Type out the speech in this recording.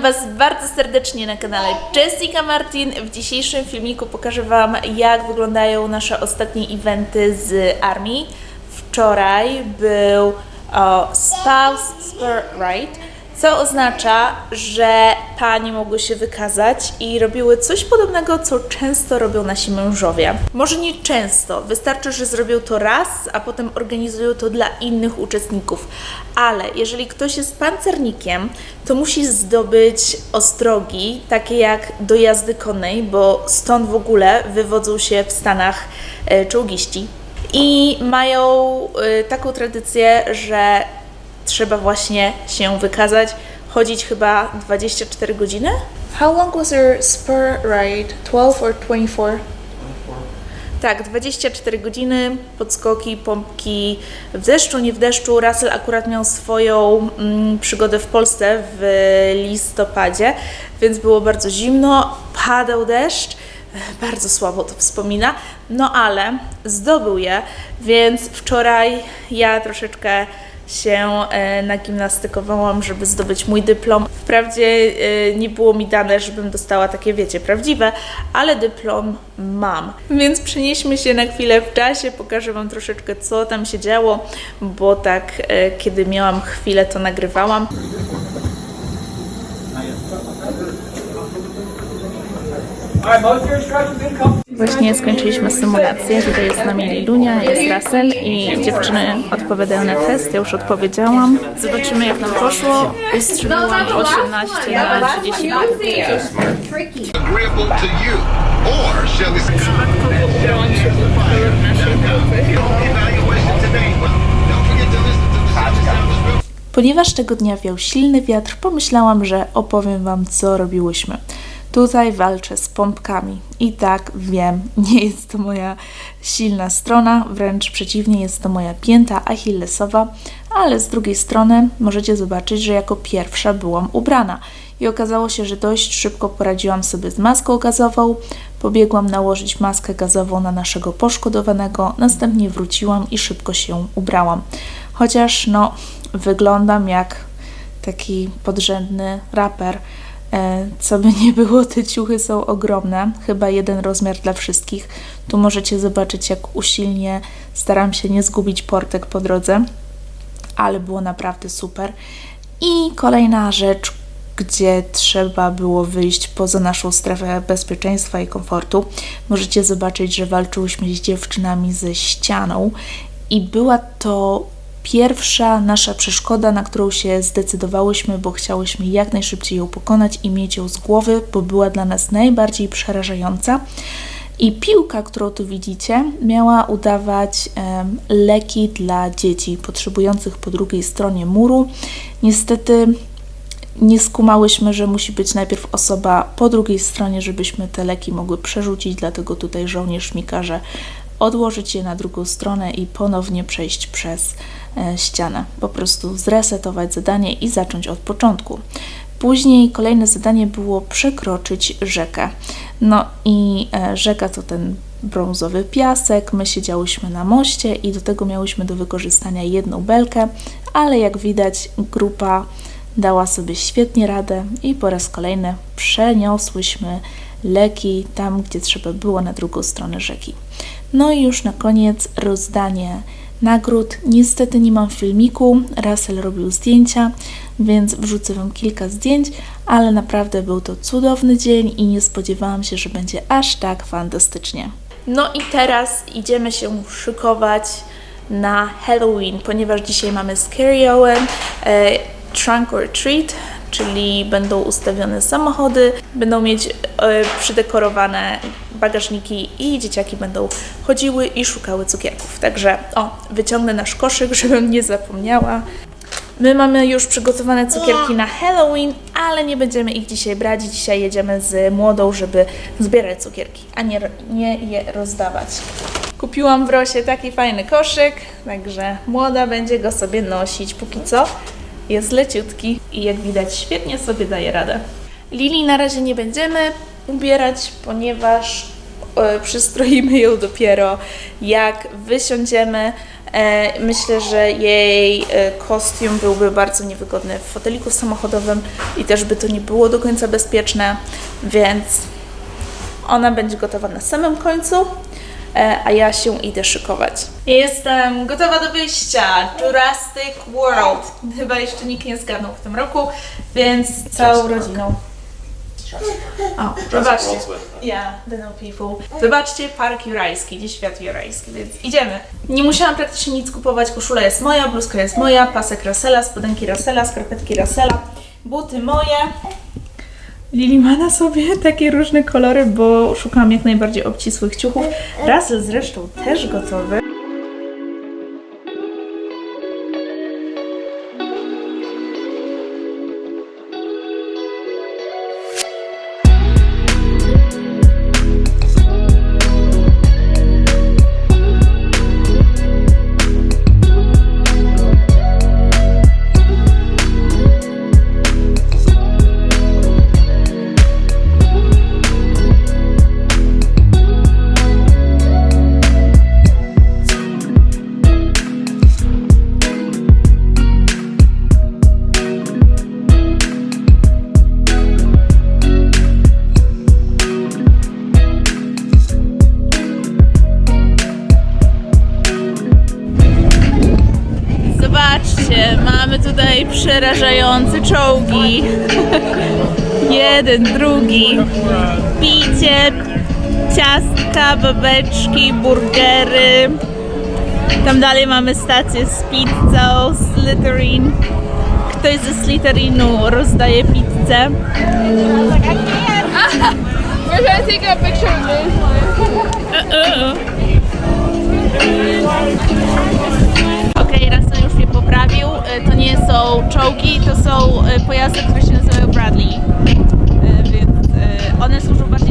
Was bardzo serdecznie na kanale Jessica Martin. W dzisiejszym filmiku pokażę Wam, jak wyglądają nasze ostatnie eventy z armii. Wczoraj był o, Spouse Spur Ride, co oznacza, że panie mogły się wykazać i robiły coś podobnego, co często robią nasi mężowie. Może nie często, wystarczy, że zrobią to raz, a potem organizują to dla innych uczestników. Ale jeżeli ktoś jest pancernikiem, to musi zdobyć ostrogi, takie jak do jazdy konnej, bo stąd w ogóle wywodzą się w Stanach e, czołgiści. I mają e, taką tradycję, że trzeba właśnie się wykazać, chodzić chyba 24 godziny. How long was your spur ride? 12 or 24? Tak, 24 godziny, podskoki, pompki, w deszczu, nie w deszczu. Russell akurat miał swoją mm, przygodę w Polsce w listopadzie, więc było bardzo zimno, padał deszcz, bardzo słabo to wspomina, no ale zdobył je, więc wczoraj ja troszeczkę się e, nagimnastykowałam, żeby zdobyć mój dyplom. Wprawdzie e, nie było mi dane, żebym dostała takie, wiecie, prawdziwe, ale dyplom mam. Więc przenieśmy się na chwilę w czasie, pokażę Wam troszeczkę, co tam się działo, bo tak, e, kiedy miałam chwilę, to nagrywałam. Alright, most of your instructions incomplete. Właśnie skończyliśmy symulację. Tutaj jest z nami Lilunia, jest Russell i dziewczyny odpowiadają na test. Ja już odpowiedziałam. Zobaczymy jak nam poszło. Wystrzeliłam 18 na 30 agreeable to you? Or shall we say evaluation today? Well, don't forget to listen to the sound sound real Ponieważ tego dnia wiał silny wiatr, pomyślałam, że opowiem Wam, co robiłyśmy. Tutaj walczę z pompkami. I tak wiem, nie jest to moja silna strona, wręcz przeciwnie, jest to moja pięta achillesowa, ale z drugiej strony możecie zobaczyć, że jako pierwsza byłam ubrana. I okazało się, że dość szybko poradziłam sobie z maską gazową. Pobiegłam nałożyć maskę gazową na naszego poszkodowanego, następnie wróciłam i szybko się ubrałam. Chociaż no, wyglądam jak taki podrzędny raper. E, Co by nie było, te ciuchy są ogromne, chyba jeden rozmiar dla wszystkich. Tu możecie zobaczyć, jak usilnie staram się nie zgubić portek po drodze, ale było naprawdę super. I kolejna rzecz, gdzie trzeba było wyjść poza naszą strefę bezpieczeństwa i komfortu. Możecie zobaczyć, że walczyłyśmy z dziewczynami ze ścianą i była to pierwsza nasza przeszkoda, na którą się zdecydowałyśmy, bo chciałyśmy jak najszybciej ją pokonać i mieć ją z głowy, bo była dla nas najbardziej przerażająca. I piłka, którą tu widzicie, miała udawać em, leki dla dzieci potrzebujących po drugiej stronie muru. Niestety nie skumałyśmy, że musi być najpierw osoba po drugiej stronie, żebyśmy te leki mogły przerzucić, dlatego tutaj żołnierz mi każe odłożyć je na drugą stronę i ponownie przejść przez e, ścianę. Po prostu zresetować zadanie i zacząć od początku. Później kolejne zadanie było przekroczyć rzekę. No i e, rzeka to ten brązowy piasek. My siedziałyśmy na moście i do tego miałyśmy do wykorzystania jedną belkę, ale jak widać grupa dała sobie świetnie radę i po raz kolejny przeniosłyśmy leki tam, gdzie trzeba było na drugą stronę rzeki. No i już na koniec rozdanie nagród. Niestety nie mam filmiku, Russell robił zdjęcia, więc wrzucę Wam kilka zdjęć, ale naprawdę był to cudowny dzień i nie spodziewałam się, że będzie aż tak fantastycznie. No i teraz idziemy się szykować na Halloween, ponieważ dzisiaj mamy Scary Owen, e, Trunk or Treat, czyli będą ustawione samochody, będą mieć e, przydekorowane bagażniki i dzieciaki będą chodziły i szukały cukierków. Także o, wyciągnę nasz koszyk, żebym nie zapomniała. My mamy już przygotowane cukierki na Halloween, ale nie będziemy ich dzisiaj brać. Dzisiaj jedziemy z młodą, żeby zbierać cukierki, a nie, nie je rozdawać. Kupiłam w Rosie taki fajny koszyk, także młoda będzie go sobie nosić. Póki co jest leciutki i jak widać świetnie sobie daje radę. Lili na razie nie będziemy ubierać, ponieważ e, przystroimy ją dopiero jak wysiądziemy E, myślę, że jej e, kostium byłby bardzo niewygodny w foteliku samochodowym i też by to nie było do końca bezpieczne, więc ona będzie gotowa na samym końcu, a ja się idę szykować. Jestem gotowa do wyjścia. Jurassic World. Chyba jeszcze nikt nie zgadnął w tym roku, więc całą rodziną. O, zobaczcie. Yeah, the no people. Zobaczcie park jurajski, gdzie świat jurajski, więc idziemy. Nie musiałam praktycznie nic kupować, koszula jest moja, bluzka jest moja, pasek Rasela, spodenki Rasela, skarpetki Rasela, buty moje. Lili ma na sobie takie różne kolory, bo szukałam jak najbardziej obcisłych ciuchów. Russell zresztą też gotowy. Zobaczcie, mamy tutaj przerażające czołgi. Jeden, drugi. Picie, ciastka, babeczki, burgery. Tam dalej mamy stację z pizzą, Slytherin. Ktoś ze Slytherinu rozdaje pizzę. We're gonna take a picture of this. są czołgi, to są e, pojazdy, które się nazywają Bradley. E, więc e, one służą bardziej